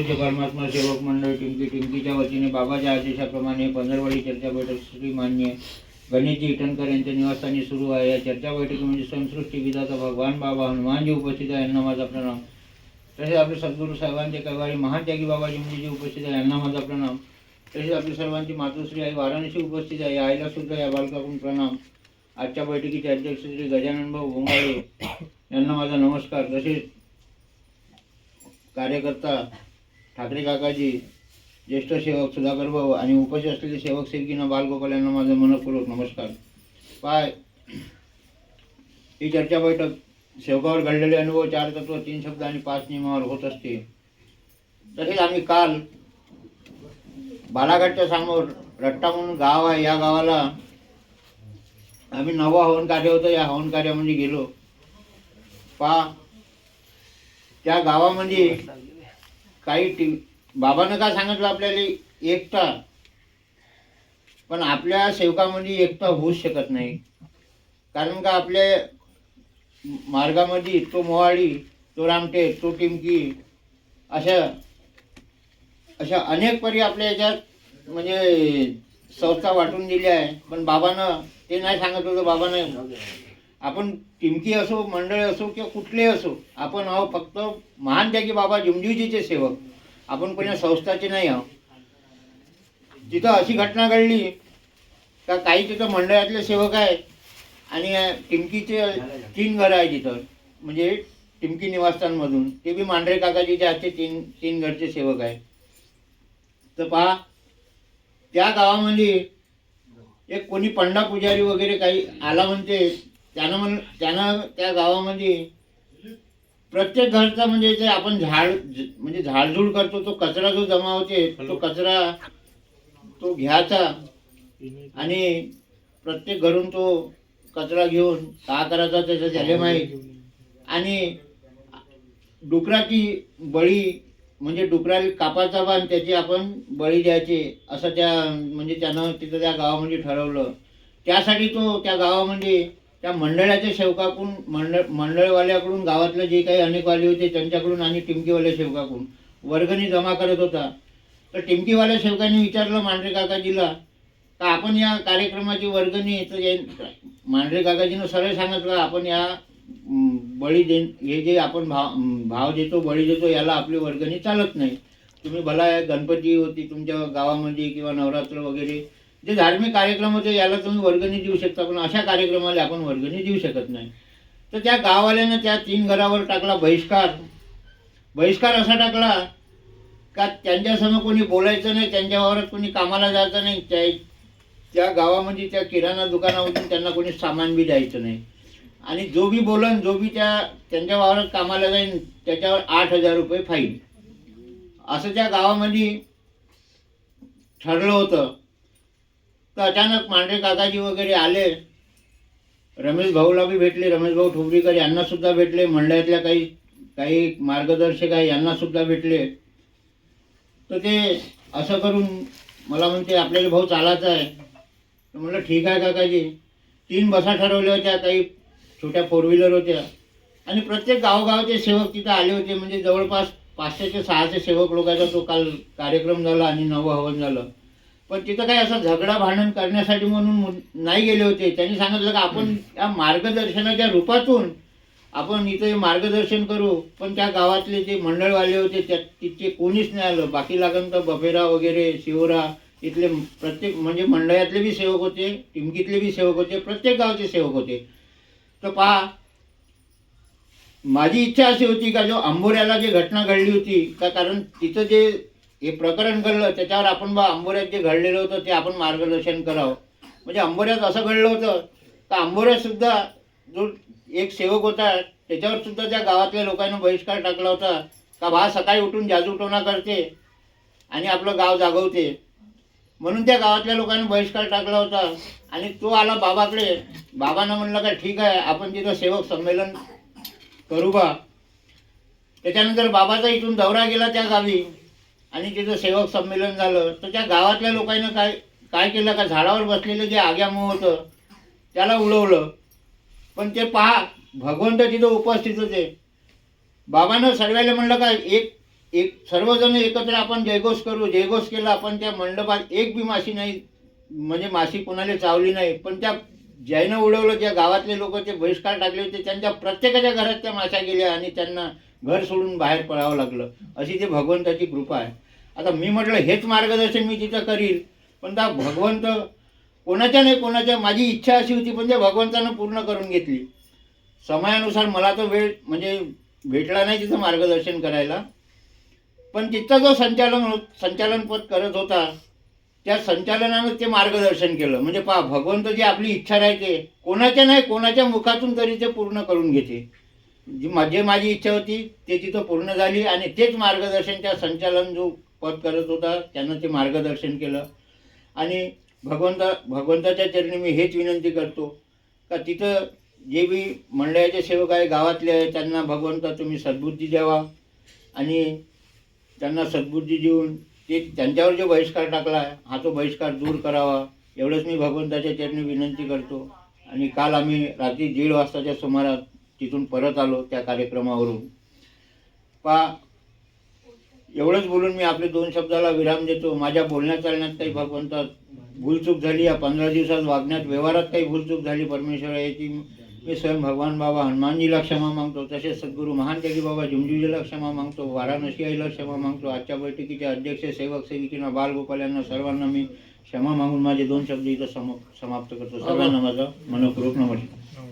पूज्य परमात्मा सेवक मंडळ टिमकी टिमकीच्या वतीने बाबाच्या आदेशाप्रमाणे पंधरवाडी चर्चा बैठक श्री मान्य गणेशजी इटनकर यांच्या निवासस्थानी सुरू आहे. या चर्चा बैठकीमध्ये म्हणजे संसृष्टी विधाता भगवान बाबा हनुमानजी उपस्थित आहे यांना माझा प्रणाम. तसेच आपले सद्गुरू साहेबांचे कैवारी महान त्यागी बाबाजी मुलीजी उपस्थित आहे यांना माझा प्रणाम. तसेच आपली सर्वांची मातोश्री आई वाराणसी उपस्थित आहे आईला सुद्धा या बालकाकडून प्रणाम. आजच्या बैठकीचे अध्यक्ष श्री गजानन भाऊ भोंगाळे यांना माझा नमस्कार. तसेच कार्यकर्ता ठाकरे काकाजी ज्येष्ठ सेवक सुधाकर भाऊ आणि उपस्थित असलेले सेवक सेवकींना बालगोपाल यांना माझा मनपूर्वक नमस्कार. पाय. ही चर्चा बैठक सेवकावर घडलेले अनुभव चार तत्व तीन शब्द आणि पाच नियमावर होत असते. तसेच आम्ही काल बालाघाटच्या समोर रट्टा म्हणून गाव आहे या गावाला आम्ही नवं हवन कार्य होतं या हवन कार्यामध्ये गेलो. पा. त्या गावामध्ये काही टी बाबानं का सांगितलं आपल्याला एकटा? पण आपल्या सेवकामध्ये एकटा होऊच शकत नाही. कारण का आपल्या मार्गामध्ये तो मोवाडी तो रामटेक तो टिमकी अशा अशा अनेक परी आपल्या याच्यात म्हणजे संस्था वाटून दिल्या आहे. पण बाबानं ते नाही सांगत होतं बाबानं आपण टिमकी असो मंडळ असो किंवा कुठले असो आपण आहो फक्त महान त्यागी बाबा जिमजीजीचे सेवक. आपण कोणा संस्थाचे नाही आहो. तिथं अशी घटना घडली का काही तिथं मंडळातले सेवक आहे आणि टिमकीचे तीन घरं आहे तिथं म्हणजे टिमकी निवासस्थानमधून. ते बी मांढरे काकाजीचे आजचे तीन तीन घरचे सेवक आहे तर पहा त्या गावामध्ये एक कोणी पंडा पुजारी वगैरे काही आला म्हणते त्यानं म्हण त्यानं त्या गावामध्ये प्रत्येक घरचा म्हणजे ते आपण झाड ज- म्हणजे झाडझूड करतो तो कचरा जो जमा होते तो कचरा तो घ्यायचा आणि प्रत्येक घरून तो कचरा घेऊन का करायचा त्याचं त्याला माहीत. आणि डुकराची बळी म्हणजे डुकराला कापायचा बा आणि त्याची आपण बळी द्यायची असं त्या म्हणजे त्यानं तिथं त्या गावामध्ये ठरवलं. त्यासाठी तो त्या गावामध्ये त्या मंडळाच्या सेवकाकडून मंडळ मंडळवाल्याकडून गावातले जे काही अनेकवाले होते त्यांच्याकडून आणि टिमकीवाल्या सेवकाकडून वर्गणी जमा करत होता. तर टिमकीवाल्या सेवकांनी विचारलं मांढरे काकाजीला का आपण या कार्यक्रमाची वर्गणी तर मांढरे काकाजीनं सरळ सांगितलं आपण या बळी दे हे जे आपण भाव भाव देतो बळी देतो याला आपली वर्गणी चालत नाही. तुम्ही भला या गणपती होती तुमच्या गावामध्ये किंवा नवरात्र वगैरे जे धार्मिक कार्यक्रम होते याला तुम्ही वर्गणी देऊ शकता पण अशा कार्यक्रमाला आपण वर्गणी देऊ शकत नाही. तर त्या गाववाल्यानं त्या तीन घरावर टाकला बहिष्कार. बहिष्कार असा टाकला का त्यांच्यासमोर कोणी बोलायचं नाही त्यांच्या वावरात कोणी कामाला जायचं नाही त्या त्या गावामध्ये त्या किराणा दुकानामधून त्यांना कोणी सामान बी द्यायचं नाही. आणि जो बी बोलन जो बी त्या त्यांच्या वावरात कामाला जाईन त्याच्यावर आठ हजार रुपये फाईन. असं त्या गावामध्ये ठरलं होतं. तर अचानक मांढरे काकाजी वगैरे आले. रमेश भाऊला बी भेटले रमेश भाऊ ठोबरीकर यांनासुद्धा भेटले मंडळातल्या काही काही मार्गदर्शक आहे यांनासुद्धा भेटले. तर ते असं करून मला म्हणते आपल्याला भाऊ चालायचं आहे. तर म्हटलं ठीक आहे काकाजी. तीन बसा ठरवल्या होत्या काही छोट्या फोर व्हीलर होत्या. आणि प्रत्येक गावगावचे सेवक तिथं आले होते म्हणजे जवळपास पाचशे ते सहाशे सेवक लोकांचा तो काल कार्यक्रम झाला आणि नवं हवन झालं. पण तिथं काही असं झगडा भांडण करण्यासाठी म्हणून नाही गेले होते. त्यांनी सांगितलं का आपण त्या मार्गदर्शनाच्या रूपातून आपण इथे मार्गदर्शन करू. पण त्या गावातले जे मंडळवाले होते त्या तिथे कोणीच नाही आलं. बाकी लागन तर बफेरा वगैरे शिवरा इथले प्रत्येक म्हणजे मंडळातले बी सेवक होते टिमकीतले बी सेवक होते प्रत्येक गावचे सेवक होते. तर पहा माझी इच्छा अशी होती का जो आंबोऱ्याला जी घटना घडली होती का कारण तिथं जे हे प्रकरण घडलं त्याच्यावर आपण बा आंबोऱ्यात जे घडलेलं होतं ते आपण मार्गदर्शन करावं. म्हणजे अंबोऱ्यात असं घडलं होतं का अंबोऱ्यातसुद्धा जो एक सेवक होता त्याच्यावर सुद्धा त्या गावातल्या लोकांनी बहिष्कार टाकला होता का बा सकाळी उठून जाजूटोणा करते आणि आपलं गाव जागवते. म्हणून त्या गावातल्या लोकांनी बहिष्कार टाकला होता आणि तो आला बाबाकडे. बाबानं म्हणलं का ठीक आहे आपण तिथं सेवक संमेलन करू बा. त्याच्यानंतर बाबाचा इथून दौरा गेला त्या गावी. आणि तिथं सेवक संमेलन झालं तर त्या गावातल्या लोकांनी काय काय केलं का झाडावर बसलेलं जे आग्यामोह होतं त्याला उडवलं. पण ते पहा भगवंत तिथं उपस्थित होते. बाबानं सर्वांना म्हणलं का एक एक सर्वजण एकत्र आपण जयघोष करू जयघोष केला आपण त्या मंडपात एक बी माशी नाही म्हणजे माशी कोणाला चावली नाही पण त्या जैन उडवलं ज्या गावातले लोक ते बहिष्कार टाकले होते त्यांच्या प्रत्येकाच्या घरात त्या माशा गेल्या आणि त्यांना घर सोडून बाहेर पडावं लागलं. अशी ते भगवंताची कृपा आहे. आता मी म्हटलं हेच मार्गदर्शन मी तिथं करील पण त्या भगवंत कोणाच्या नाही कोणाच्या माझी इच्छा अशी होती पण त्या भगवंतानं पूर्ण करून घेतली. समयानुसार मला तो वेळ म्हणजे भेटला नाही तिथं मार्गदर्शन करायला. पण तिथं जो संचालन होत संचालनपद करत होता त्या संचालनानं ते मार्गदर्शन केलं. म्हणजे पहा भगवंत जी आपली इच्छा राहते कोणाच्या नाही कोणाच्या मुखातून तरी ते पूर्ण करून घेते. जी मा- जे माझी इच्छा होती ते तिथं पूर्ण झाली आणि तेच मार्गदर्शन त्या संचालन जो पद करत होता त्यानं ते मार्गदर्शन केलं. आणि भगवंता भगवंताच्या चरणी मी हेच विनंती करतो का तिथं जे बी मंडळाचे सेवक आहे गावातले आहे त्यांना भगवंता तुम्ही सद्बुद्धी द्यावा. आणि त्यांना सद्बुद्धी देऊन ते त्यांच्यावर जो बहिष्कार टाकला आहे हा तो बहिष्कार दूर करावा. एवढंच मी भगवंताच्या चरणी विनंती करतो. आणि काल आम्ही रात्री दीड वाजताच्या सुमारास तिथून परत आलो त्या कार्यक्रमावरून. पा एवढंच बोलून मी आपले दोन शब्दाला विराम देतो. माझ्या बोलण्यात चालण्यात काही भगवंतात भूलचूक झाली या पंधरा दिवसात वागण्यात व्यवहारात काही भूलचूक झाली परमेश्वर याची मी स्वयं भगवान बाबा हनुमानजीला क्षमा मागतो तसेच सद्गुरू महान त्यागी बाबा जुमजुजीला क्षमा मागतो वाराणसी आईला क्षमा मागतो आजच्या बैठकीचे अध्यक्ष सेवक सेविकींना बालगोपाल यांना सर्वांना मी क्षमा मागून माझे दोन शब्द इथं सम समाप्त करतो सर्वांना माझा मनपूर्वक नमस्कार